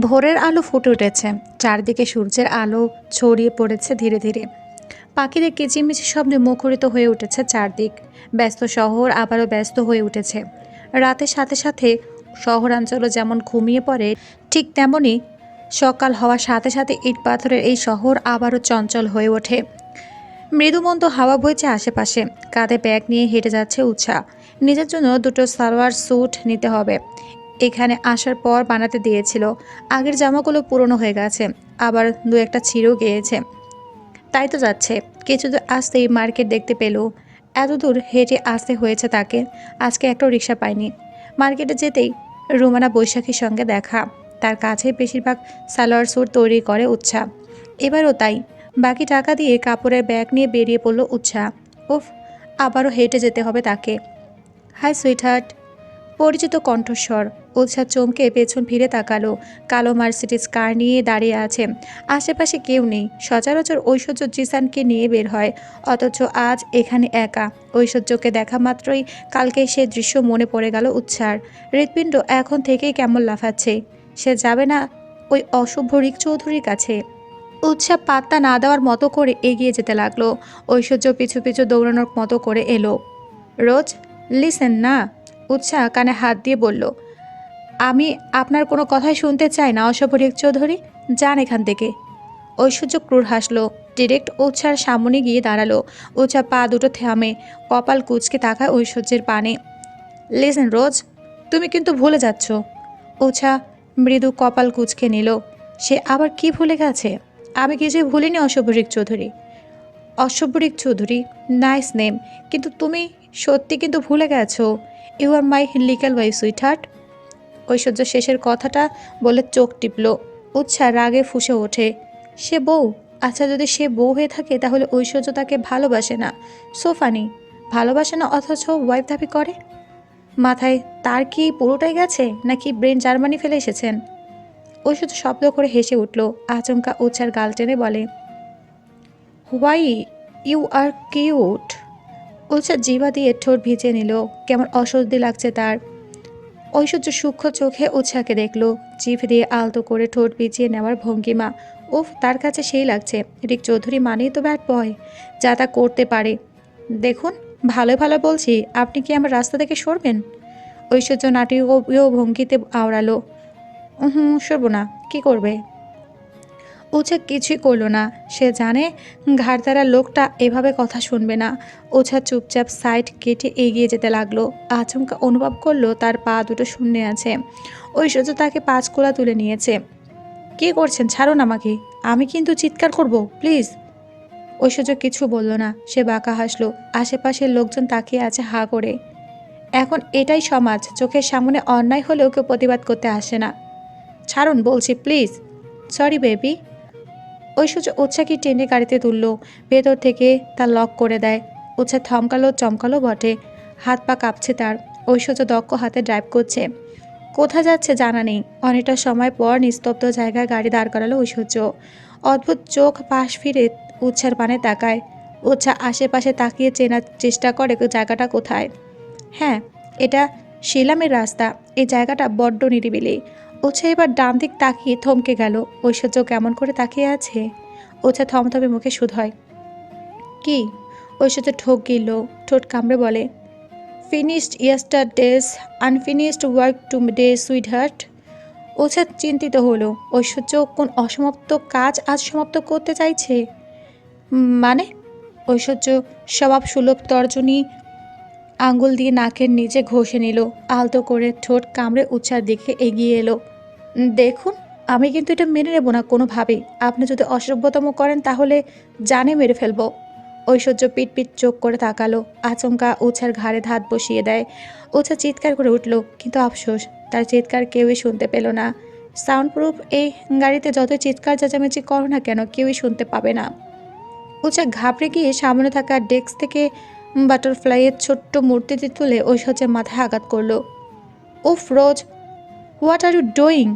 ভোরের আলো ফুটে উঠেছে। চারদিকে সূর্যের আলো ছড়িয়ে পড়েছে ধীরে ধীরে। পাখিদের কিচিমিচি শব্দে মুখরিত হয়ে উঠেছে চারদিক। ব্যস্ত শহর আবারও ব্যস্ত হয়ে উঠেছে। রাতের সাথে সাথে শহরাঞ্চলও যেমন ঘুমিয়ে পড়ে, ঠিক তেমনই সকাল হওয়ার সাথে সাথে ইট পাথরের এই শহর আবারও চঞ্চল হয়ে ওঠে। মৃদুমন্দ হাওয়া বইছে আশেপাশে। কাঁধে ব্যাগ নিয়ে হেঁটে যাচ্ছে উৎসাহ। নিজের জন্য দুটো সালোয়ার স্যুট নিতে হবে। এখানে আসার পর বানাতে দিয়েছিল। আগের জামাগুলো পুরনো হয়ে গেছে, আবার দু একটা ছিঁড়েও গিয়েছে। তাই তো যাচ্ছে, কিছু দূর আসতেই মার্কেট দেখতে পেল। এত দূর হেঁটে আসতে হয়েছে তাকে, আজকে একটাও রিক্সা পায়নি। মার্কেটে যেতেই রুমানা বৈশাখীর সঙ্গে দেখা। তার কাছে বেশিরভাগ সালোয়ার স্যুট তৈরি করে উৎসাহ এবারও তাই, বাকি টাকা দিয়ে কাপড়ের ব্যাগ নিয়ে বেরিয়ে পড়ল উৎসাহ উফ, আবারও হেঁটে যেতে হবে তাকে। হাই সুইটহার্ট, পরিচিত কণ্ঠস্বর। উৎসাহ চমকে পেছন ফিরে তাকালো। কালো মার্সিডিস কার নিয়ে দাঁড়িয়ে আছে। আশেপাশে কেউ নেই। সচরাচর ঐশ্বর্য জিসানকে নিয়ে বের হয়। অথচ আজ এখানে একা। ঐশ্বর্যকে দেখা মাত্রই কালকে সে দৃশ্য মনে পড়ে গেল উৎসার। হৃৎপিণ্ড এখন থেকেই কেমন লাফাচ্ছে। সে যাবে না ওই অশুভ রিক চৌধুরীর কাছে। উৎসাহ পাত্তা না দেওয়ার মতো করে এগিয়ে যেতে লাগল। ঐশ্বর্য পিছু পিছু দৌড়ানোর মতো করে এলো। রোজ, লিসেন না? উৎসাহ কানে হাত দিয়ে বলল আপনার কোনো কথাই শুনতে চাই না অশোভরিক চৌধুরী। যান এখান থেকে। ঐশ্বর্য ক্রুর হাসলো। ডিরেক্ট উৎসার সামনে গিয়ে দাঁড়াল। উৎসা পা দুটো থামে, কপাল কুচকে তাকায় ঐশ্বর্যের পানে। লিসেন রোজ, তুমি কিন্তু ভুলে যাচ্ছ। উৎসা মৃদু কপাল কুচকে নিল। সে আবার কি ভুলে গেছে? আমি কিছুই ভুলিনি অশোভরিক চৌধুরী। অশোভরিক চৌধুরী নাইস নেম কিন্তু তুমি সত্যি কিন্তু ভুলে গেছো। You are my legal wife sweetheart Aishwarya শেষের কথাটা বলে চোখ টিপল। উৎসাহ রাগে ফুসে ওঠে। সে বউ? আচ্ছা যদি সে বউ হয়ে থাকে, তাহলে ঐশ্বর্য তাকে ভালোবাসে না। সোফানি, ভালোবাসে না অথচ ওয়াইফ দাবি করে? মাথায়, তার কি পুরোটাই গেছে, নাকি ব্রেন জার্মানি ফেলে এসেছেন? ঐশ্বর্য শব্দ করে হেসে উঠল। আচমকা উৎসার গাল টেনে বলে হোয়াই ইউ আর কিউট উৎসার জিভা দিয়ে ঠোঁট ভিজে নিল। কেমন অস্বস্তি লাগছে তার। ঐশ্বর্য সূক্ষ্ম চোখে উৎসাহকে দেখল। জিভ দিয়ে আলতো করে ঠোঁট বিছিয়ে নেওয়ার ভঙ্গিমা উফ, তার কাছে সেই লাগছে। রিক চৌধুরী মানেই তো ব্যাট বয় যা তা করতে পারে। দেখুন, ভালো ভালো বলছি। আপনি কি আমার রাস্তা থেকে সরবেন? ঐশ্বর্য নাটকীয় ভঙ্গিতে আওড়ালো। হুম সরব না। কি করবে? ওছা কিছুই করল না। সে জানে ঘাড়তারা লোকটা এভাবে কথা শুনবে না। ওছা চুপচাপ সাইড কেটে এগিয়ে যেতে লাগল। আচমকা অনুভব করল তার পা দুটো শূন্যে আছে। ওই ঐশ্বর্য তাকে পাঁচ কোলা তুলে নিয়েছে। কি করছেন? ছাড়ুন আমাকে। আমি কিন্তু চিৎকার করব, প্লিজ। ঐশ্বর্য কিছু বলল না। সে বাঁকা হাসলো। আশেপাশের লোকজন তাকিয়ে আছে হা করে। এখন এটাই সমাজ। চোখের সামনে অন্যায় হলেও কেউ প্রতিবাদ করতে আসে না। ছাড়ুন, বলছি, প্লিজ। Sorry, baby. ঐশ্বর্য উৎসাহকে টেনে গাড়িতে তুললো? ভেতর থেকে তা লক করে দেয়। উৎসাহ থমকালো, চমকালো বটে। হাত পা কাঁপছে তার। ঐশ্বর্য দক্ষ হাতে ড্রাইভ করছে। কোথায় যাচ্ছে জানা নেই। অনেকটা সময় পর নিস্তব্ধ জায়গায় গাড়ি দাঁড় করালো ঐশ্বর্য অদ্ভুত চোখ পাশ ফিরে উৎসার পানে তাকায়। উৎসাহ আশেপাশে তাকিয়ে চেনার চেষ্টা করে জায়গাটা কোথায়। হ্যাঁ এটা শিলামের রাস্তা। এই জায়গাটা বড্ড নিরিবিলি। ওছা এবার ডান দিক তাকিয়ে থমকে গেল। ঐশ্বর্য কেমন করে তাকিয়ে আছে? ওছা থমথমে মুখে শুধ হয়। কি? ঐশ্বর্য ঠোক গিল ঠোঁট কামড়ে বলে finished yesterday's unfinished work today sweetheart ওছা চিন্তিত হলো, ঐশ্বর্য কোন অসমাপ্ত কাজ আজ সমাপ্ত করতে চাইছে? মানে? ঐশ্বর্য স্বভাব সুলভ তর্জনী আঙ্গুল দিয়ে নাকের নিচে ঘষে নিল, আলতো করে ঠোঁট কামড়ে উচ্ছার দিকে এগিয়ে এলো। দেখুন, আমি কিন্তু এটা মেনে নেব না কোনোভাবেই। আপনি যদি অসভ্যতম করেন, তাহলে জানে মেরে ফেলব। ঐশ্বর্য পিট পিট চোখ করে তাকালো, আচমকা উছার ঘাড়ে ধাত বসিয়ে দেয়। উছা চিৎকার করে উঠল, কিন্তু আফসোস, তার চিৎকার কেউই শুনতে পেল না। সাউন্ড প্রুফ এই গাড়িতে যত চিৎকার চেঁচামেচি করো না কেন, কেউই শুনতে পাবে না। উচা ঘাবড়ে গিয়ে সামনে থাকা ডেস্ক থেকে বাটারফ্লাইয়ের ছোট্ট মূর্তিটি তুলে ঐশ্বর্যের মাথায় আঘাত করল। উফ, Rose what are you doing?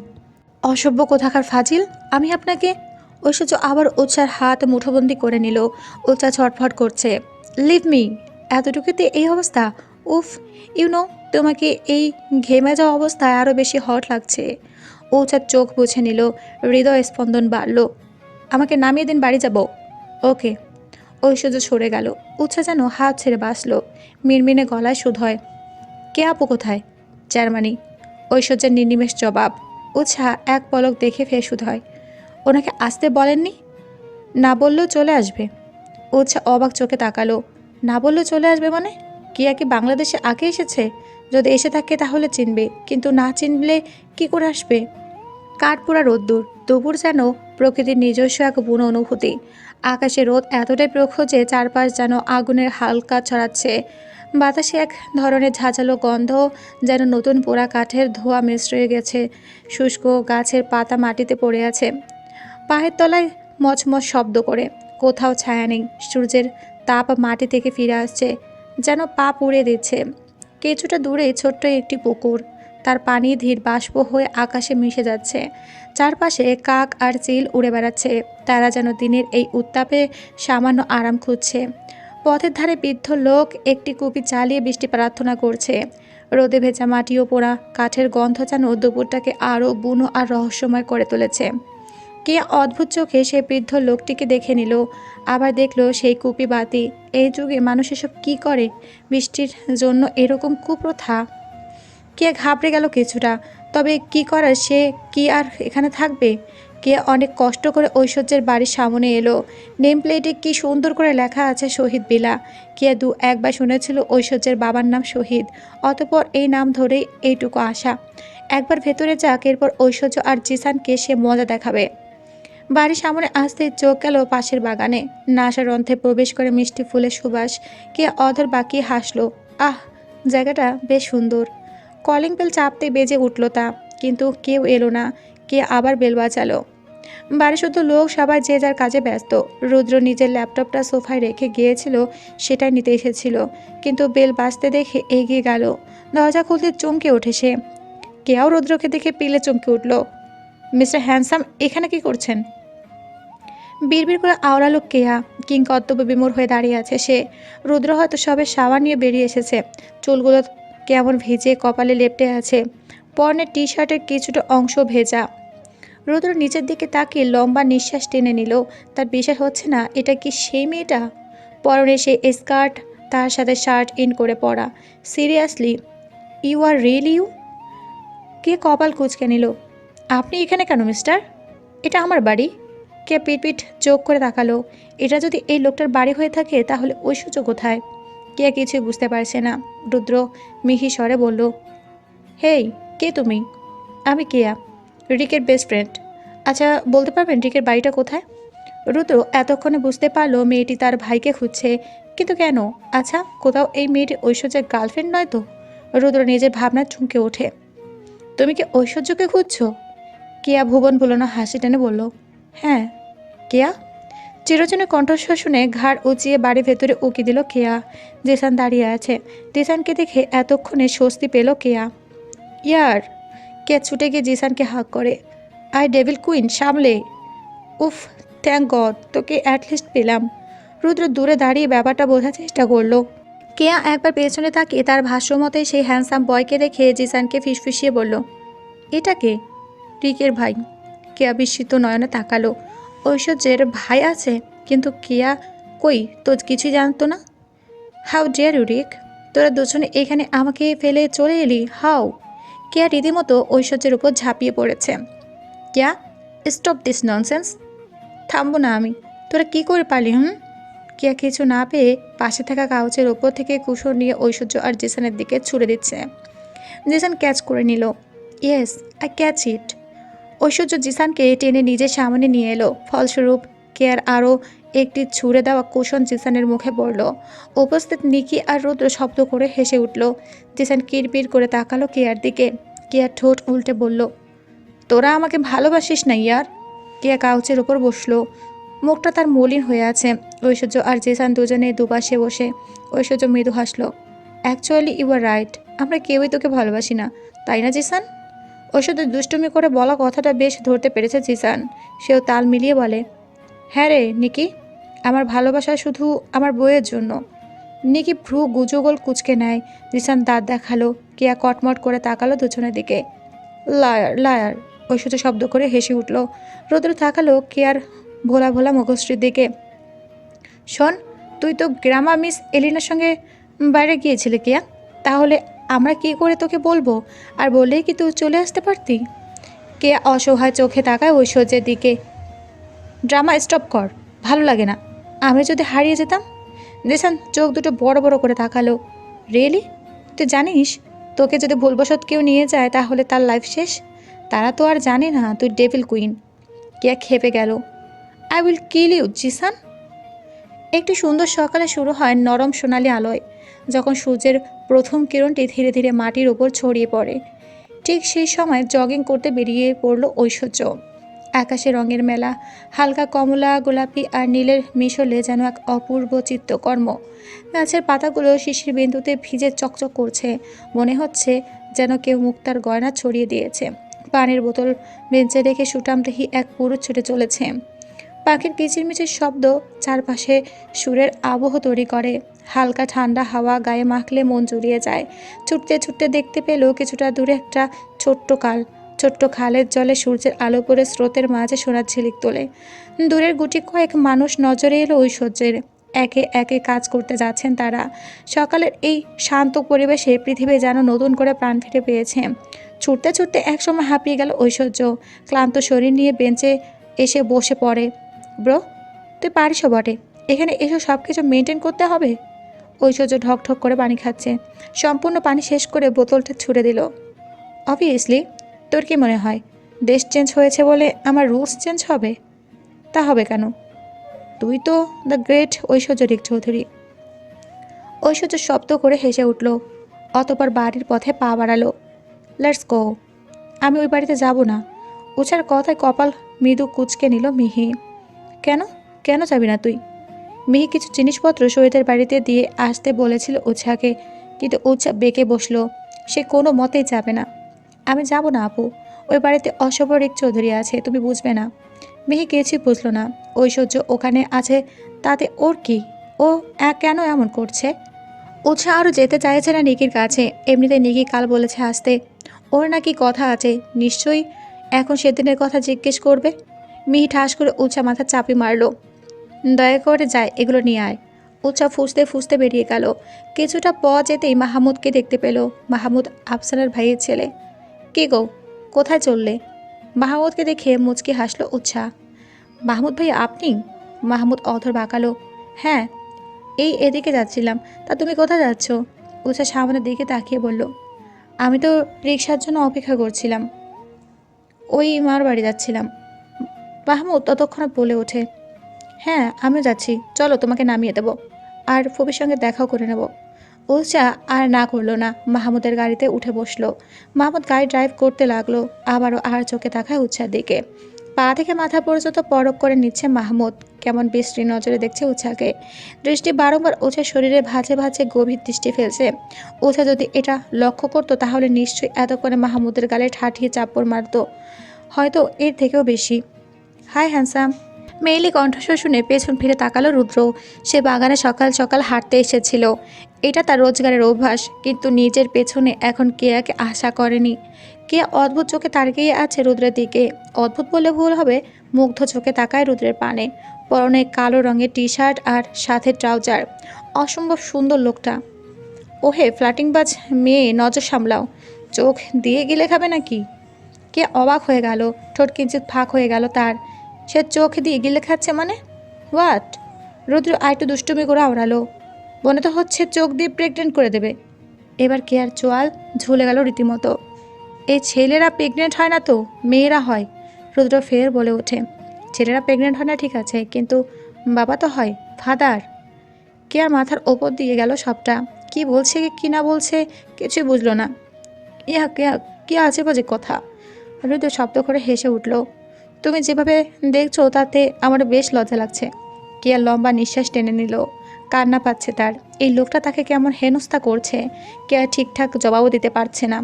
অসভ্য কোথাকার ফাজিল, আমি আপনাকে ঐশ্বর্য আবার উৎসার হাত মুঠোবন্দি করে নিল, উৎসা ছটফট করছে। লিভ মি এতটুকুতে এই অবস্থা? উফ ইউ নো তোমাকে এই ঘেমে যাওয়া অবস্থায় আরও বেশি হট লাগছে। ওছার চোখ বুঝে নিল, হৃদয় স্পন্দন বাড়ল। আমাকে নামিয়ে দিন, বাড়ি যাব। ওকে ঐশ্বর্য সরে গেল। উচ্ছা যেন হাত ছেড়ে বাঁচল। মিনমিনে গলায় শুধ হয়, কে আপু কোথায়? জার্মানি। ঐশ্বর্যের নির্নিমেষ জবাব। উৎসাহ এক পলক দেখে শুধ হয়। ওনাকে আসতে বলেননি? না বললেও চলে আসবে। উৎসাহ অবাক চোখে তাকালো। না বললেও চলে আসবে মানে? কিয়া কি বাংলাদেশে আগে এসেছে? যদি এসে থাকে তাহলে চিনবে, কিন্তু না চিনলে কি করে আসবে? কাঠপুরা রোদ্দুর, দুপুর যেন প্রকৃতির নিজস্ব এক বুনো অনুভূতি। আকাশে রোদ এতটাই প্রখর যে চারপাশ যেন আগুনের হালকা ছড়াচ্ছে। বাতাসে এক ধরনের ঝাঁঝালো গন্ধ যেন নতুন পোড়া কাঠের ধোয়া মিশ্রে গেছে। শুষ্ক গাছের পাতা মাটিতে পড়ে আছে। পায়ের তলায় মচমচ শব্দ করে। কোথাও ছায়া নেই। সূর্যের তাপ মাটি থেকে ফিরে আসছে, যেন পা পুড়ে দিচ্ছে। কিছুটা দূরে ছোট্ট একটি পুকুর। তার পানি ধীর বাষ্প হয়ে আকাশে মিশে যাচ্ছে। চারপাশে কাক আর চিল উড়ে বেড়াচ্ছে। তারা যেন দিনের এই উত্তাপে সামান্য আরাম খুঁজছে। পথের ধারে বৃদ্ধ লোক একটি কুপি চালিয়ে বৃষ্টি প্রার্থনা করছে। রোদে ভেজা মাটি ও পোড়া কাঠের গন্ধ যেন দুপুরটাকে আরও বুনো আর রহস্যময় করে তুলেছে। কে অদ্ভুত চোখে সে বৃদ্ধ লোকটিকে দেখে নিল, আবার দেখল সেই কুপি বাতি। এই যুগে মানুষ এসব কী করে? বৃষ্টির জন্য এরকম কুপ্রথা? কে ঘাবড়ে গেল কিছুটা, তবে কি করার সে কি আর এখানে থাকবে? কে অনেক কষ্ট করে ঐশ্বর্যের বাড়ির সামনে এলো। নেম প্লেটে কি সুন্দর করে লেখা আছে শহীদ বিলা। কে দু একবার শুনেছিল ঐশ্বর্যের বাবার নাম শহীদ, অতপর এই নাম ধরেই এইটুকু আশা। একবার ভেতরে যাক, এরপর ঐশ্বর্য আর জিসানকে সে মজা দেখাবে। বাড়ির সামনে আসতে চোখ গেল পাশের বাগানে। নাশার রন্ধ্রে প্রবেশ করে মিষ্টি ফুলের সুবাস। কে অধর বাকি হাসলো, আহ, জায়গাটা বেশ সুন্দর। কলিং বেল চাপতে বেজে উঠল তা, কিন্তু কেউ এলো না। কে আবার বেল বাজালো? বাড়ি শুধু লোক সবাই যে যার কাজে ব্যস্ত। রুদ্র নিজের ল্যাপটপটা সোফায় রেখে গিয়েছিল, সেটাই নিতে এসেছিল। কিন্তু বেল বাজতে দেখে এগিয়ে গেল। দরজা খুলতে চমকে ওঠে সে। কেয়াও রুদ্রকে দেখে পিলে চমকে উঠল। মিস্টার হ্যান্ডসাম, এখানে কি করছেন? বিড়বিড় করে আওড়ালো কেয়া। কিং কর্তব্য বিমূর হয়ে দাঁড়িয়ে আছে সে। রুদ্র হয়তো সবে সাবান নিয়ে বেরিয়ে এসেছে। চুলগুলো কেমন ভিজে কপালে লেপটে আছে। পরনের টি শার্টের কিছুটা অংশ ভেজা। রুদ্র নিচের দিকে তাকিয়ে লম্বা নিঃশ্বাস টেনে নিল। তার বিশ্বাস হচ্ছে না, এটা কি সেই মেয়েটা? পরনে সে স্কার্ট, তার সাথে শার্ট ইন করে পরা। Seriously, you are really you? কে কপাল কুচকে নিল। আপনি এখানে কেন, মিস্টার? এটা আমার বাড়ি। কে পিটপিট চোখ করে তাকালো। এটা যদি এই লোকটার বাড়ি হয়ে থাকে, তাহলে ঐশ্বর্য কোথায়? কে কিছুই বুঝতে পারছে না। রুদ্র মিহি স্বরে বলল, হেই কে তুমি? আমি কেয়া, রিকের বেস্ট ফ্রেন্ড আচ্ছা বলতে পারবেন রিকের বাড়িটা কোথায়? রুদ্র এতক্ষণে বুঝতে পারল মেয়েটি তার ভাইকে খুঁজছে, কিন্তু কেন? আচ্ছা কোথাও এই মেয়েটি ঐশ্বর্যের গার্লফ্রেন্ড নয় তো? রুদ্র নিজের ভাবনা চুমকে ওঠে। তুমি কি ঐশ্বর্যকে খুঁজছো? কেয়া ভুবন ভুলনো হাসি টেনে বলল হ্যাঁ কেয়া? চিরচনের কণ্ঠস্বর শুনে ঘাড় উঁচিয়ে বাড়ির ভেতরে উকি দিল কেয়া। জেসান দাঁড়িয়ে আছে। জেসানকে দেখে এতক্ষণে স্বস্তি পেল কেয়া। ইয়ার। কেয়া ছুটে গিয়ে জিসানকে হাক করে। আই ডেভিল কুইন, সামলে। উফ থ্যাংক গড তোকে অ্যাটলিস্ট পেলাম। রুদ্র দূরে দাঁড়িয়ে ব্যাপারটা বোঝার চেষ্টা করল। কেয়া একবার পেছনে তাকিয়ে তার ভাষ্য মতে সেই হ্যান্ডসাম বয়কে দেখে জিসানকে ফিসফিসিয়ে বলল, এটা কে? রিকের ভাই। কেয়া বিস্মিত নয়নে তাকালো। ঐশ্বর্যের ভাই আছে, কিন্তু কেয়া কই? তো কিছুই জানতো না? হাউ ডিয়ার ইউ রিক তোরা দুজনে এখানে আমাকে ফেলে চলে এলি? হাউ কেয়া রীতিমতো ঐশ্বর্যের উপর ঝাঁপিয়ে পড়েছে। কেয়া স্টপ দিস ননসেন্স থামবো না আমি। তোরা কি করে পারলি, হুম? কেয়া কিছু না পেয়ে পাশে থাকা কাউচের ওপর থেকে কুশর নিয়ে ঐশ্বর্য আর জেসানের দিকে ছুড়ে দিচ্ছে। জেসান ক্যাচ করে নিল। Yes, I catch it. Aishwarya জিসানকে টেনে নিজের সামনে নিয়ে এলো। ফলস্বরূপ কেয়ার আরও একটি ছুঁড়ে দেওয়া কুশন জিসানের মুখে পড়ল। উপস্থিত নিকি আর রুদ্র শব্দ করে হেসে উঠল। জিসান কিরপির করে তাকালো কেয়ার দিকে। কেয়ার ঠোঁট উল্টে বলল, তোরা আমাকে ভালোবাসিস না ইয়ার? কেয়া কাউচের ওপর বসল। মুখটা তার মলিন হয়ে আছে। ঐশ্বর্য আর জেসান দুজনে দুপাশে বসে। ঐশ্বর্য মৃদু হাসল, অ্যাকচুয়ালি ইউ আর রাইট। আমরা কেউই তোকে ভালোবাসি না। তাই না জিসান? ঐশ্বর্য দুষ্টুমি করে বলা কথাটা বেশ ধরতে পেরেছে জিসান। সেও তাল মিলিয়ে বলে হ্যাঁ রে, নিকি। আমার ভালোবাসা শুধু আমার বইয়ের জন্য। নিকি ভ্রু গুজোগোল কুচকে নেয়। জিসান দাঁত দেখাল, কেয়া কটমট করে তাকালো দুজনের দিকে। লায়ার লায়ার, ঐশ্বর্য শব্দ করে হেসে উঠল। রুদ্র তাকালো কেয়ার ভোলা ভোলা মুখশ্রীর দিকে। শোন, তুই তো গ্রামা মিস এলিনার সঙ্গে বাইরে গিয়েছিলি কিয়া। তাহলে আমরা কি করে তোকে বলব? আর বললেই কি তুই চলে আসতে পারতি? কে অসহায় চোখে তাকায় ঐশ্বর্যের দিকে। ড্রামা স্টপ কর, ভালো লাগে না। আমি যদি হারিয়ে যেতাম? দেশান চোখ দুটো বড় বড় করে তাকালো। রিয়েলি? তুই জানিস, তোকে যদি ভুলবশত কেউ নিয়ে যায় তাহলে তার লাইফ শেষ? তারা তো আর জানে না তুই ডেভিল কুইন। কে খেপে গেল। I will kill you, Jisan. একটি সুন্দর সকালে শুরু হয় নরম সোনালি আলোয়, যখন সূর্যের প্রথম কিরণটি ধীরে ধীরে মাটির ওপর ছড়িয়ে পড়ে। ঠিক সেই সময় জগিং করতে বেরিয়ে পড়ল ঐশ্বর্য। আকাশে রঙের মেলা, হালকা কমলা, গোলাপি আর নীলের মিশলে যেন এক অপূর্ব চিত্তকর্ম। গাছের পাতাগুলো শিশির বিন্দুতে ভিজে চকচক করছে। মনে হচ্ছে যেন কেউ মুক্তার গয়না ছড়িয়ে দিয়েছে। পানির বোতল বেঞ্চে রেখে সুটাম সুটামদেহি এক পুরুষ ছুটে চলেছে। পাখির কিচিরমিচির শব্দ চারপাশে সুরের আবহ তৈরি করে। হালকা ঠান্ডা হাওয়া গায়ে মাখলে মন জুড়িয়ে যায়। ছুটতে ছুটতে দেখতে পেল কিছুটা দূরে একটা ছোট্ট কাল। ছোট্ট খালের জলে সূর্যের আলো পড়ে স্রোতের মাঝে সোনার ঝিলিক তোলে। দূরের গুটি কয়েক মানুষ নজরে এলো ঐশ্বর্যের একে একে কাজ করতে যাচ্ছেন তারা। সকালের এই শান্ত পরিবেশে পৃথিবী যেন নতুন করে প্রাণ ফিরে পেয়েছে। ছুটতে ছুটতে একসময় হাঁপিয়ে গেল ঐশ্বর্য ক্লান্ত শরীর নিয়ে বেঞ্চে এসে বসে পড়ে। ব্রো, তুই পারিসও বটে। এখানে এসব সব কিছু মেনটেন করতে হবে? ঐশ্বর্য ঢক ঢক করে পানি খাচ্ছে। সম্পূর্ণ পানি শেষ করে বোতলটা ছুড়ে দিল। অবভিয়াসলি। তোর কি মনে হয় দেশ চেঞ্জ হয়েছে বলে আমার রুলস চেঞ্জ হবে? তা হবে কেন? তুই তো দ্য গ্রেট ঐশ্বর্য রিক চৌধুরী। ঐশ্বর্য শব্দ করে হেসে উঠল, অতপর বাড়ির পথে পা বাড়ালো, লেটস গো, আমি ওই বাড়িতে যাব না। উচার কথায় কপাল মৃদু কুচকে নিল মিহি। কেন? কেন যাবি না তুই? মিহি কিছু জিনিসপত্র শহীদের বাড়িতে দিয়ে আসতে বলেছিল উৎসাকে কিন্তু উৎসা বেঁকে বসল, সে কোনো মতেই যাবে না। আমি যাব না, আপু। ওই বাড়িতে অসবর এক চৌধুরী আছে, তুমি বুঝবে না। মিহি কিছুই বুঝলো না। ঐশ্বর্য ওখানে আছে, তাতে ওর কি? ও কেন এমন করছে? উৎসাহ আরও যেতে চাইছে না নিকির কাছে। এমনিতে নিকি কাল বলেছে আসতে। ওর নাকি কথা আছে, নিশ্চয়ই এখন সেদিনের কথা জিজ্ঞেস করবে? মিহি ঠাস করে উৎসা মাথা চাপি মারলো। দয়া করে যায় এগুলো নিয়ে আয়। উৎসা ফুসতে ফুসতে বেরিয়ে গেল। কিছুটা প যেতেই মাহমুদকে দেখতে পেল। মাহমুদ আফসানার ভাইয়ের ছেলে। কে গো? কোথায় চললে? মাহমুদকে দেখে মুচকি হাসলো উৎসাহ। মাহমুদ ভাই, আপনি? মাহমুদ অধর বাঁকালো। হ্যাঁ এই এদিকে যাচ্ছিলাম। তা তুমি কোথায় যাচ্ছ? উৎসা সামনের দিকে তাকিয়ে বলল, আমি তো রিক্সার জন্য অপেক্ষা করছিলাম। ওই মার বাড়ি যাচ্ছিলাম। মাহমুদ ততক্ষণে বলে ওঠে হ্যাঁ আমিও যাচ্ছি। চলো তোমাকে নামিয়ে দেবো। আর ফবির সঙ্গে দেখাও করে নেব। উৎসা আর না করল না, মাহমুদের গাড়িতে উঠে বসল। মাহমুদ গাড়ি ড্রাইভ করতে লাগল, আবারও আর চোখে তাকায় উৎসার দিকে। পা থেকে মাথা পর্যন্ত পরক করে নিচ্ছে মাহমুদ, কেমন বিশ্রী নজরে দেখছে উৎসাকে দৃষ্টি বারংবার উৎসার শরীরে ভাঁজে ভাঁজে গভীর দৃষ্টি ফেলছে। উৎসা যদি এটা লক্ষ্য করতো, তাহলে নিশ্চয়ই এতক্ষণে মাহমুদের গালে ঠাঠিয়ে চাপড় মারতো। হয়তো এর থেকেও বেশি। হাই হ্যান্সাম মেয়েলি কণ্ঠস্বর শুনে পেছন ফিরে তাকালো রুদ্র। সে বাগানে সকাল সকাল হাঁটতে এসেছিল। এটা তার রোজগারের অভ্যাস, কিন্তু নিজের পেছনে এখন কেয়াকে আশা করেনি। কে অদ্ভুত চোখে তাকিয়ে আছে রুদ্রের দিকে? অদ্ভুত বলে ভুল হবে? মুগ্ধ চোখে তাকায় রুদ্রের পানে। পরনে কালো রঙের টি শার্ট আর সাথে ট্রাউজার। অসম্ভব সুন্দর লোকটা। ওহে ফ্ল্যাটিংবাজ মেয়ে, নজর সামলাও। চোখ দিয়ে গিলে খাবে নাকি? কে অবাক হয়ে গেল, ঠোঁট কিঞ্চিত ফাঁক হয়ে গেল তার। সে চোখ দিয়ে গিলে খাচ্ছে মানে? হোয়াট রুদ্র আরেকটু দুষ্টুমি করে আওড়ালো। মনে তো হচ্ছে চোখ দিয়ে প্রেগনেন্ট করে দেবে। এবার কেয়ার চোয়াল ঝুলে গেল রীতিমতো। এই ছেলেরা প্রেগনেন্ট হয় না তো? মেয়েরা হয়। রুদ্র ফের বলে ওঠে, ছেলেরা প্রেগনেন্ট হয় না ঠিক আছে, কিন্তু বাবা তো হয় ফাদার কেয়ার মাথার ওপর দিয়ে গেল সবটা। কি বলছে কি না বলছে কিছুই বুঝলো না। ইয়া কেয়া কি আছে বাজে কথা? রুদ্র শব্দ করে হেসে উঠল। তুমি যেভাবে দেখছ তাতে আমার বেশ লজ্জা লাগছে। কেয়ার লম্বা নিঃশ্বাস টেনে নিল। কান্না পাচ্ছে তার। এই লোকটা তাকে কেমন হেনস্থা করছে। কেয়া ঠিকঠাক জবাবও দিতে পারছে না।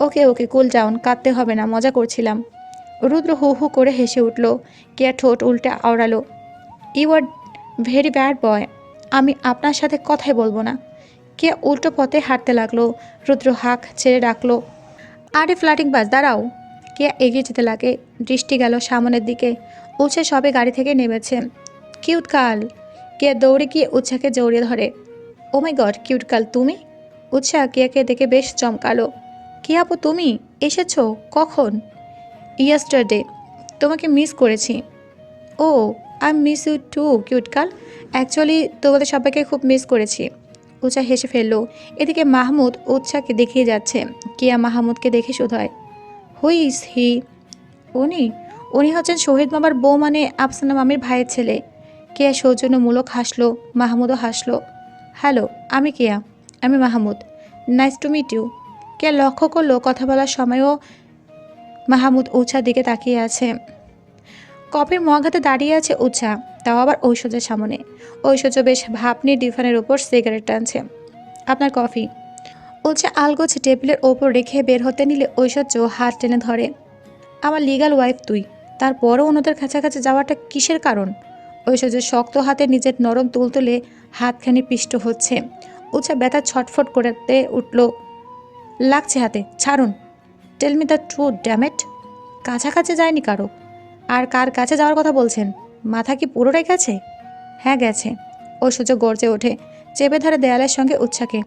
ওকে ওকে, কুল যাউন কাঁদতে হবে না, মজা করছিলাম। রুদ্র হু হু করে হেসে উঠল। কেয়া ঠোঁট উল্টে আওড়ালো। You are very bad boy আমি আপনার সাথে কথাই বলব না। কে উল্টো পথে হাঁটতে লাগল। রুদ্র হাঁক ছেড়ে ডাকলো। আরে ফ্ল্যাটিং বাস, দাঁড়াও। কেয়া এগিয়ে যেতে লাগে। দৃষ্টি গেল সামনের দিকে। উৎসা সবে গাড়ি থেকে নেমেছে। কিউট কাল। কেয়া দৌড়ে গিয়ে উৎসাকে জড়িয়ে ধরে। ও মাই গড কিউট কাল, তুমি? উৎসা কেয়াকে দেখে বেশ চমকালো। কি আপু, তুমি? এসেছ? কখন? ইয়েস্টারডে তোমাকে মিস করেছি। ও I miss you too cute কাল। অ্যাকচুয়ালি তোমাদের সবাইকে খুব মিস করেছি। উৎসা হেসে ফেলল। এদিকে মাহমুদ উৎসাকে দেখিয়ে যাচ্ছে। কিয়া মাহমুদকে দেখে শুধায়। হুই ইজ হি উনি উনি হচ্ছেন শহীদ মামার বউ মানে আফসানা মামির ভাইয়ের ছেলে। কেয়া সৌজন্যমূলক হাসলো, মাহমুদও হাসলো। হ্যালো, আমি কেয়া, আমি Mahmud. Nice to meet you Keya লক্ষ্য করল, কথা বলার সময়ও মাহমুদ উৎসার দিকে তাকিয়ে আছে। কফির মগ হাতে দাঁড়িয়ে আছে উৎসা, তাও আবার ঐশ্বর্যের সামনে। ঐশ্বর্য বেশ ভাব ডিফানের ওপর সিগারেট টানছে। আপনার কফি? উৎসা আলগোছে টেবিলের ওপর রেখে বের হতে নিলে ঐশ্বর্য হাত টেনে ধরে, আমার লিগাল ওয়াইফ তুই, তারপরও ওনাদের কাছাকাছি যাওয়াটা কিসের কারণ? ঐশ্বর্য শক্ত হাতে নিজের নরম তুলতুলে হাতখানি পিষ্ট হচ্ছে। উৎসা ব্যথা ছটফট করতে উঠল, লাগছে হাতে, ছাড়ুন। Tell me the true damn it কাছাকাছি যায়নি কারও। আর কার কাছে যাওয়ার কথা বলছেন? মাথা কি পুরোটাই গেছে? হ্যাঁ গেছে। ঐশ্বর্য গর্জে ওঠে, চেপে ধরে দেয়ালের সঙ্গে উৎসাকে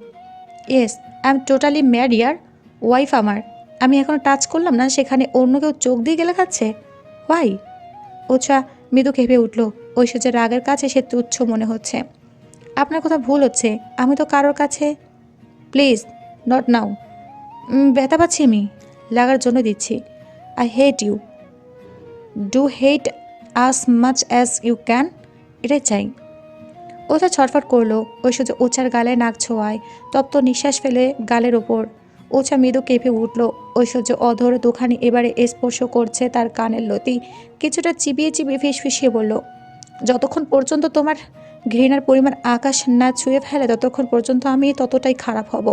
yes I am totally mad your wife আমার। আমি এখনও টাচ করলাম না, সেখানে অন্য কেউ চোখ দিয়ে গেলে খাচ্ছে? ওয়াই উৎসা মৃদু কেঁপে উঠল। ঐশ্বর্যের রাগের কাছে সে তুচ্ছ মনে হচ্ছে। আপনার কথা ভুল হচ্ছে, আমি তো কারোর কাছে? প্লিজ নট নাও ব্যথা পাচ্ছি আমি, লাগার জন্য দিচ্ছি। I hate you do hate as much as you can এটাই চাই। ওটা ছটফট করল ঐশ্বর্য ওচার গালে নাক ছোঁয়ায়, তপ্ত নিঃশ্বাস ফেলে গালের ওপর। ওচা মৃদু কেঁপে উঠল, ঐশ্বর্য অধর দুখানি এবারে স্পর্শ করছে তার কানের লতি। কিছুটা চিবিয়ে চিবিয়ে ফিসফিসিয়ে বলল, যতক্ষণ পর্যন্ত তোমার ঘৃণার পরিমাণ আকাশ না ছুঁয়ে ফেলে, ততক্ষণ পর্যন্ত আমি ততটাই খারাপ হব।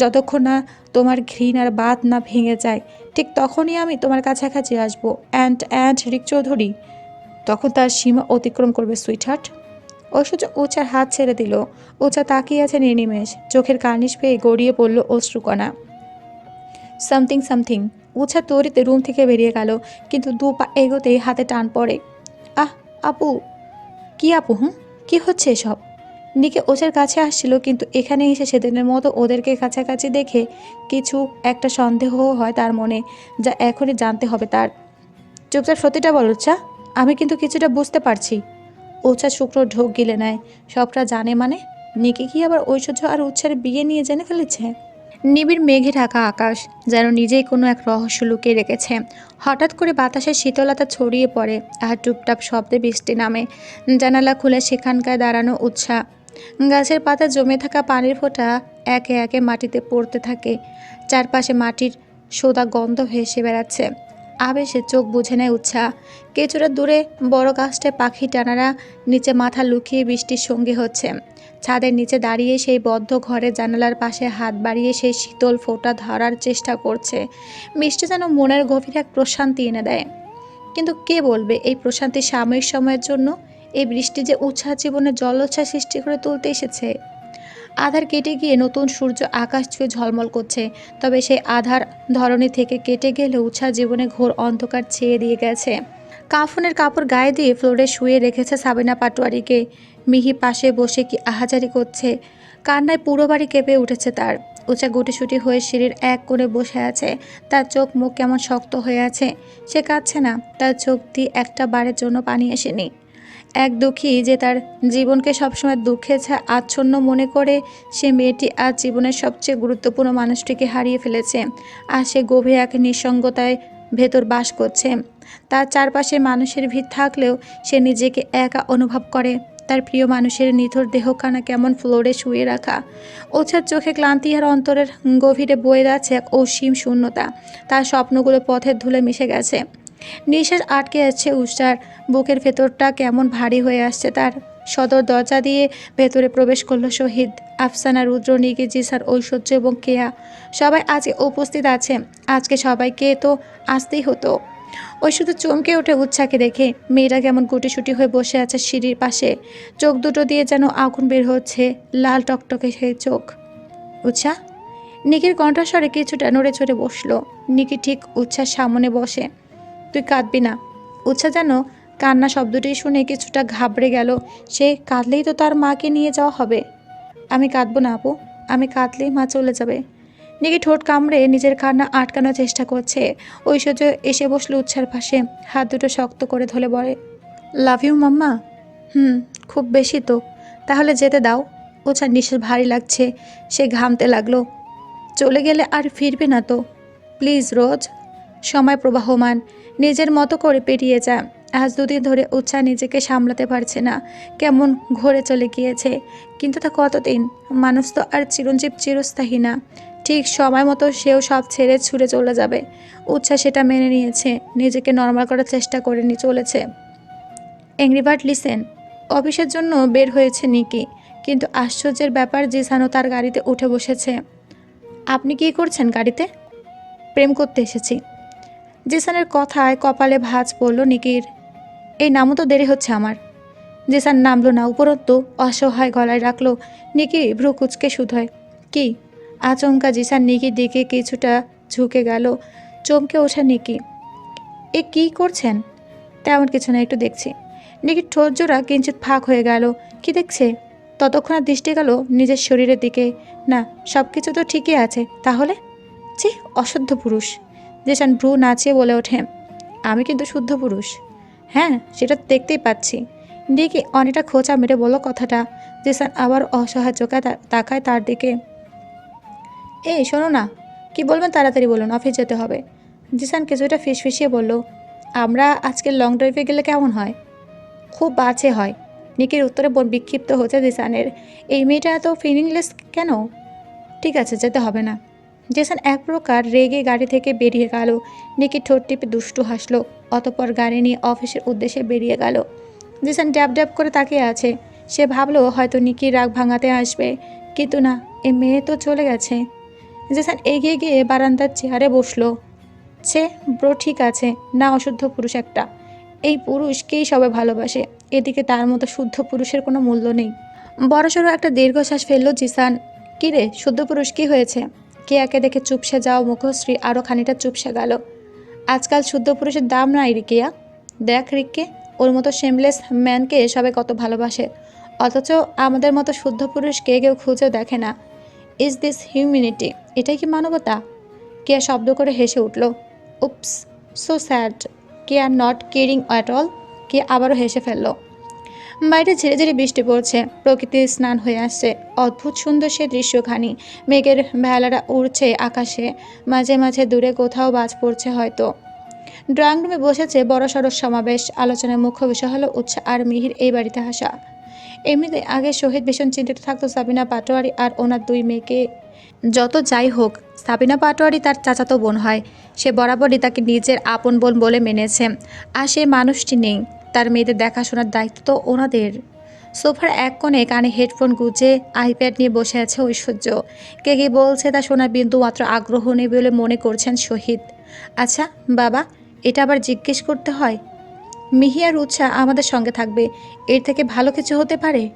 যতক্ষণ না তোমার ঘৃণার বাদ না ভেঙে যায়, ঠিক তখনই আমি তোমার কাছাকাছি আসব। অ্যান্ড অ্যান্ড রিক চৌধুরী তখন তার সীমা অতিক্রম করবে, সুইটহার্ট? ঐশ্বর্য উচার হাত ছেড়ে দিল। উচা তাকিয়ে আছে নির্নিমেষ। চোখের কার্নিশ পেয়ে গড়িয়ে পড়ল অশ্রুকণা। Something something. উচা তরিতে রুম থেকে বেরিয়ে গেল, কিন্তু দু পা এগোতেই হাতে টান পড়ে। আহ, আপু! কি আপু, হুম? কি হচ্ছে এসব? নিকে ওচার কাছে আসছিল, কিন্তু এখানে এসে সেদিনের মতো ওদেরকে কাছাকাছি দেখে কিছু একটা সন্দেহ হয় তার মনে, যা এখনই জানতে হবে তার। চুপচাপ সত্যিটা বল উচ্চা আমি কিন্তু কিছুটা বুঝতে পারছি। ওচা শুক্র ঢোক গিলে নেয়। সবটা জানে মানে? নিকে কি আবার ঐশ্বর্য আর উচ্ছার বিয়ে নিয়ে জেনে ফেলেছে? নিবিড় মেঘে ঢাকা আকাশ, যেন নিজেই কোনো এক রহস্য লুকিয়ে রেখেছে। হঠাৎ করে বাতাসের শীতলতা ছড়িয়ে পড়ে আর টুপটাপ শব্দে বৃষ্টি নামে। জানালা খুলে সেখানকার দাঁড়ানো উৎসাহ গাছের পাতা জমে থাকা পানির ফোঁটা একে একে মাটিতে পড়তে থাকে। চারপাশে মাটির সোদা গন্ধ ভেসে বেড়াচ্ছে। আবেশে চোখ বুঝে নেয় উৎসাহ। কিছুটা দূরে বড় গাছটায় পাখি টানারা নিচে মাথা লুকিয়ে বৃষ্টির সঙ্গে হচ্ছে। ছাদের নিচে দাঁড়িয়ে সেই বদ্ধ ঘরের জানালার পাশে হাত বাড়িয়ে সেই শীতল ফোঁটা ধরার চেষ্টা করছে। বৃষ্টি যেন মনের গভীর এক প্রশান্তি এনে দেয়। কিন্তু কে বলবে এই প্রশান্তি সাময়িক সময়ের জন্য? এই বৃষ্টি যে উৎসাহ জীবনে জলোচ্ছ্বাস সৃষ্টি করে তুলতে এসেছে। আধার কেটে গিয়ে নতুন সূর্য আকাশ ছুঁয়ে ঝলমল করছে, তবে সেই আধার ধরনী থেকে কেটে গেলে উৎসাহ জীবনে ঘোর অন্ধকার ছেয়ে দিয়ে গেছে। কাফনের কাপড় গায়ে দিয়ে ফ্লোরে শুয়ে রেখেছে সাবিনা পাটোয়ারিকে। মিহি পাশে বসে কি আহাজারি করছে, কান্নায় পুরো বাড়ি কেঁপে উঠেছে তার। উঁচা গুটিসুটি হয়ে সিঁড়ির এক কোণে বসে আছে, তার চোখ মুখ কেমন শক্ত হয়ে আছে, সে কাঁদছে না, তার চোখ দিয়ে একটা বারের জন্য পানি আসেনি। এক দুঃখী যে তার জীবনকে সবসময় দুঃখে আচ্ছন্ন মনে করে, সে মেয়েটি আজ জীবনের সবচেয়ে গুরুত্বপূর্ণ মানুষটিকে হারিয়ে ফেলেছে আর সে গভীর এক নিঃসঙ্গতায় ভেতর বাস করছে। তার চারপাশে মানুষের ভিড় থাকলেও সে নিজেকে একা অনুভব করে। তার প্রিয় মানুষের নিথর দেহখানা কেমন ফ্লোরে শুয়ে রাখা। ওছার চোখে ক্লান্তি আর অন্তরের গভীরে বয়ে যাচ্ছে এক অসীম শূন্যতা। তার স্বপ্নগুলো পথের ধুলে মিশে গেছে। নিঃশ্বাস আটকে যাচ্ছে উষার। বুকের ভেতরটা কেমন ভারী হয়ে আসছে তার। সদর দরজা দিয়ে ভেতরে প্রবেশ করল শহীদ, আফসানা, রুদ্র নিগে জিসার ঐশ্বর্য এবং কেয়া। সবাই আজকে উপস্থিত আছে। আজকে সবাইকে তো আসতেই হতো। শুধু চমকে ওঠে উচ্ছাকে দেখে। মেয়েরা কেমন গুটিসুটি হয়ে বসে আছে সিঁড়ির পাশে। চোখ দুটো দিয়ে যেন আগুন বের হচ্ছে, লাল টকটকে সেই চোখ। উচ্ছা নিকির কণ্ঠস্বরে কিছুটা নড়ে চড়ে বসল। নিকি ঠিক উচ্ছ্বাস সামনে বসে। তুই কাঁদবি না। উচ্ছ্বাস যেন কান্না শব্দটি শুনে কিছুটা ঘাবড়ে গেল। সে কাঁদলেই তো তার মাকে নিয়ে যাওয়া হবে। আমি কাঁদবো না আপু, আমি কাঁদলেই মা চলে যাবে। নিকি ঠোঁট কামড়ে নিজের কান্না আটকানোর চেষ্টা করছে। ঐশ্বর্য এসে বসল উচ্ছার পাশে, হাত দুটো শক্ত করে ধরে বলে লাভ ইউ মাম্মা? হুম, খুব বেশি তো। তাহলে যেতে দাও। উচ্ছার নিঃশ্বাস ভারী লাগছে। সে ঘামতে লাগল। চলে গেলে আর ফিরবে না তো। প্লিজ, রোজ সময় প্রবাহমান। নিজের মতো করে পেরিয়ে যা। আজ দুদিন ধরে উৎসাহ নিজেকে সামলাতে পারছে না। কেমন ঘরে চলে গিয়েছে। কিন্তু তা কতদিন? মানুষ তো আর চিরঞ্জীব চিরস্থায়ী না। ঠিক সময় মতো সেও সব ছেড়ে ছুড়ে চলে যাবে। উৎসাহ সেটা মেনে নিয়েছে। নিজেকে নর্মাল করার চেষ্টা করে নিয়ে চলেছে। এংরিবার্ট লিসেন অফিসের জন্য বের হয়েছে নিকি। কিন্তু আশ্চর্যের ব্যাপার জিসানো তার গাড়িতে উঠে বসেছে। আপনি কি করছেন গাড়িতে? প্রেম করতে এসেছি। জিসানের কথায় কপালে ভাঁজ পড়ল নিকির। এই নামও তো দেরি হচ্ছে আমার। জিসান নামলো না, উপরন্তু অসহায় গলায় রাখল নিকি ভ্রু কুচকে শুধয়। কি? আচমকা জিসান নিকির দিকে কিছুটা ঝুঁকে গেল, চমকে ওঠে নিকি। এ কি করছেন? তেমন কিছু না, একটু দেখছি। নিকির ঠোঁট কিঞ্চিত ফাঁক হয়ে গেল। কি দেখছে? ততক্ষণে দৃষ্টি গেল নিজের শরীরের দিকে। না সব কিছু তো ঠিকই আছে, তাহলে? ছি অশুদ্ধ পুরুষ। যেসান ভ্রু নাচিয়ে বলে ওঠে, আমি কিন্তু শুদ্ধ পুরুষ। হ্যাঁ সেটা দেখতেই পাচ্ছি। ডিকি অনেকটা খোঁচা মেরে বলল কথাটা জেসান আবার অসহায় চোখে তাকায় তার দিকে। এই, শোনো না, কি বলবেন তাড়াতাড়ি বলুন, অফিস যেতে হবে। জিসান কিছুটা ফিসফিসিয়ে বলল, আমরা আজকে লং ড্রাইভে গেলে কেমন হয়? খুব বাজে হয়। নিকির উত্তরে বোন বিক্ষিপ্ত হচ্ছে জিসানের এই মেয়েটা এত ফিলিংলেস কেন? ঠিক আছে, যেতে হবে না। জেসান এক প্রকার রেগে গাড়ি থেকে বেরিয়ে গেল। নিকি ঠোঁট টিপে দুষ্টু হাসলো, অতপর গাড়ি নিয়ে অফিসের উদ্দেশ্যে বেরিয়ে গেল। জেসান ড্যাব ড্যাব করে তাকিয়ে আছে। সে ভাবলো, হয়তো নিকি রাগ ভাঙাতে আসবে। কিন্তু না, এ মেয়ে তো চলে গেছে। জেসান এগিয়ে গিয়ে বারান্দার চেয়ারে বসল। সে ব্রো, ঠিক আছে। না, অশুদ্ধ পুরুষ একটা। এই পুরুষকেই সবাই ভালোবাসে। এদিকে তার মতো শুদ্ধ পুরুষের কোনো মূল্য নেই। বড়সড় একটা দীর্ঘশ্বাস ফেলল জিসান। কিরে শুদ্ধ পুরুষ কি হয়েছে? কেয়াকে দেখে চুপসে যাও মুখশ্রী আরও খানিকটা চুপসে গেল। আজকাল শুদ্ধ পুরুষের দাম নাই, রিকিয়া। দেখ, রিককে, ওর মতো শেমলেস ম্যানকে সবাই কত ভালোবাসে। অথচ আমাদের মতো শুদ্ধ পুরুষ কে কেউ খুঁজেও দেখে না। ইজ দিস হিউম্যানিটি এটাই কি মানবতা? কেয়া শব্দ করে হেসে উঠল। Oops so sad K are not caring at all কে আবারও হেসে ফেলল। বাইরে ঝিরে ঝিরে বৃষ্টি পড়ছে। প্রকৃতির স্নান হয়ে আসছে। অদ্ভুত সুন্দর সে দৃশ্যখানি। মেঘের ভেলারা উড়ছে আকাশে। মাঝে মাঝে দূরে কোথাও বাজ পড়ছে হয়তো। ড্রয়িং রুমে বসেছে বড় সড়ো সমাবেশ। আলোচনার মুখ্য বিষয় হলো উৎসাহ আর মিহির এই বাড়িতে আসা। এমনিতে আগে শহীদ ভীষণ চিন্তিত থাকতো সাবিনা পাটোয়ারি আর ওনার দুই মেয়েকে। যত যাই হোক, সাবিনা পাটোয়ারি তার চাচাতো বোন হয়। সে বরাবরই তাকে নিজের আপন বোন বলে মেনেছে। আর সে মানুষটি নেই। তার মেয়েদের দেখাশোনার দায়িত্ব তো ওনাদের। সোফার এক কোণে কানে হেডফোন গুজে আইপ্যাড নিয়ে বসে আছে ঐশ্বর্য। কে কে বলছে তা শোনার বিন্দু মাত্র আগ্রহ নেই বলে মনে করছেন শহীদ। আচ্ছা বাবা, এটা আবার জিজ্ঞেস করতে হয়? মিহি আর উৎসা আমাদের সঙ্গে থাকবে। এর থেকে ভালো কিছু হতে পারে?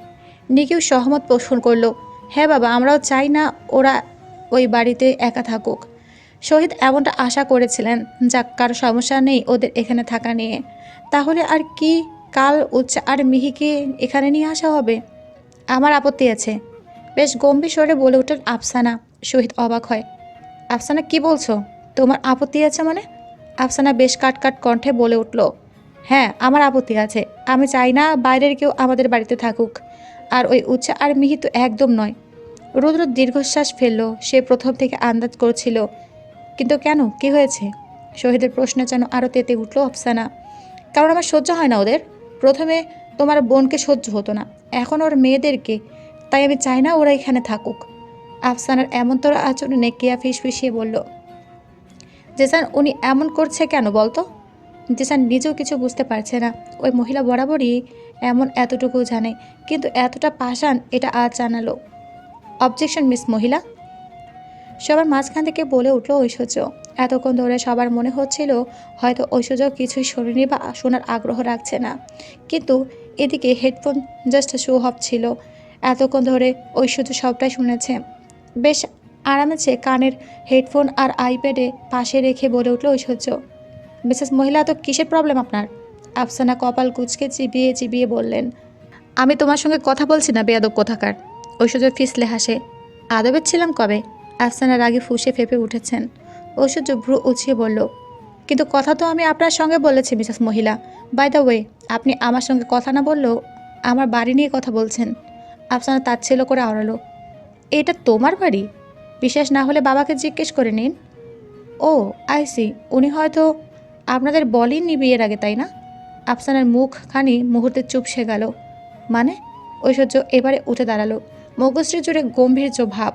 নিকিও সহমত পোষণ করল। হ্যাঁ বাবা, আমরাও চাই না ওরা ওই বাড়িতে একা থাকুক। শহীদ এমনটা আশা করেছিলেন, যাক, কারও সমস্যা নেই, ওদের এখানে থাকা নিয়ে। তাহলে আর কি কাল উচ্চ আর মিহিকে এখানে নিয়ে আসা হবে? আমার আপত্তি আছে। বেশ গম্ভীর স্বরে বলে উঠলেন আফসানা। শহীদ অবাক হয়। আফসানা, কি বলছো? তোমার আপত্তি আছে মানে? আফসানা বেশ কাট কাট কণ্ঠে বলে উঠল হ্যাঁ আমার আপত্তি আছে। আমি চাই না বাইরের কেউ আমাদের বাড়িতে থাকুক। আর ওই উচ্চ আর মিহি তো একদম নয়। রুদ্র দীর্ঘশ্বাস ফেলল। সে প্রথম থেকে আন্দাজ করছিল কিন্তু কেন? কি হয়েছে? শহীদের প্রশ্ন যেন আরও তেতে উঠল আফসানা কারণ আমার সহ্য হয় না ওদের। প্রথমে তোমার বোনকে সহ্য হতো না। এখন ওর মেয়েদেরকে। তাই আমি চাই না ওরা এখানে থাকুক। আফসানার এমনতর আচরণে কেয়া ফিস ফিসিয়ে বলল, জেসান, উনি এমন করছে কেন বলতো? জেসান নিজেও কিছু বুঝতে পারছে না। ওই মহিলা বরাবরই এমন এতটুকু জানে। কিন্তু এতটা পাষাণ এটা আজ জানালো। অবজেকশন মিস মহিলা। সবার মাঝখান থেকে বলে উঠল ঐশ্বর্য। এতক্ষণ ধরে সবার মনে হচ্ছিল হয়তো ঐশ্বর্য কিছুই শোনেনি বা শোনার আগ্রহ রাখছে না। কিন্তু এদিকে হেডফোন জাস্ট শো অফ ছিল। এতক্ষণ ধরে ঐশ্বর্য সবটাই শুনেছে। বেশ আরামে চেয়ে কানের হেডফোন আর আইপ্যাডে পাশে রেখে বলে উঠল ঐশ্বর্য। মিসেস মহিলা, তো কিসের প্রবলেম আপনার? আফসানা কপাল কুচকে চিবিয়ে চিবিয়ে বললেন, আমি তোমার সঙ্গে কথা বলছি না, বেয়াদব কোথাকার? ঐশ্বর্য ফিসলে হাসে, আদবের ছিলাম কবে? আফসানা রাগে ফুসে ফেপে উঠেছেন। ঐশ্বর্য ভ্রু উছিয়ে বলল, কিন্তু কথা তো আমি আপনার সঙ্গে বলেছি, মিসেস মহিলা। বাই দ্য ওয়ে, আপনি আমার সঙ্গে কথা না বললেও আমার বাড়ি নিয়ে কথা বলছেন। আফসানা তার তাচ্ছিল করে আওড়ালো, এটা তোমার বাড়ি? বিশ্বাস না হলে বাবাকে জিজ্ঞেস করে নিন। ও আইসি উনি হয়তো আপনাদের বলেননি বিয়ের আগে, তাই না? আফসানার মুখখানি মুহূর্তে চুপসে গেল। মানে ঐশ্বর্য এবারে উঠে দাঁড়াল মগশ্রী জুড়ে গম্ভীর্য ভাব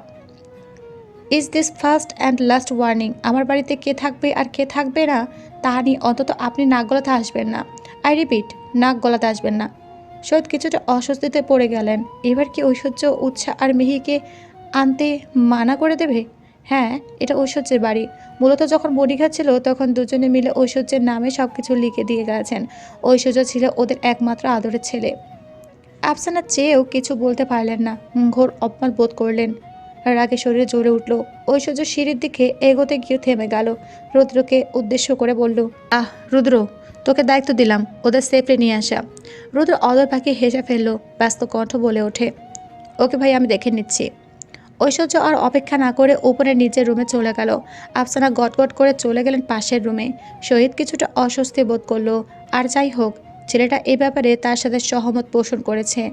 is this first and last warning আমার বাড়িতে কে থাকবে আর কে থাকবে না? তা নিয়ে অন্তত আপনি নাক গলাতে আসবেন না। আই রিপিট নাক গলাতে আসবেন না। সৈয়দ কিছুটা অস্বস্তিতে পড়ে গেলেন। এবার কি ঐশ্বর্য উৎসাহ আর মিহিকে আনতে মানা করে দেবে? হ্যাঁ এটা ঐশ্বর্যের বাড়ি। মূলত যখন বডিঘাট ছিল, তখন দুজনে মিলে ঐশ্বর্যের নামে সব কিছু লিখে দিয়ে গেছেন। ঐশ্বর্য ছিল ওদের একমাত্র আদরের ছেলে। আফসানা চেয়েও কিছু বলতে পারলেন না। ঘোর অপমান বোধ করলেন। রাগে শরীরে জ্বলে উঠল। ঐশ্বর্য সিঁড়ির দিকে এগোতে গিয়ে থেমে গেল। রুদ্রকে উদ্দেশ্য করে বলল, আহ, রুদ্র, তোকে দায়িত্ব দিলাম, ওদের সেফলি নিয়ে আসা। রুদ্র অদর পাখি হেসে ফেলল, ব্যস্ত কণ্ঠ বলে ওঠে, ওকে ভাই, আমি দেখে নিচ্ছি। ঐশ্বর্য আর অপেক্ষা না করে উপরে নিজের রুমে চলে গেল। আফসানা গটগট করে চলে গেলেন পাশের রুমে। শহীদ কিছুটা অস্বস্তি বোধ করল, আর যাই হোক, ছেলেটা এ ব্যাপারে তার সাথে সহমত পোষণ করেছে।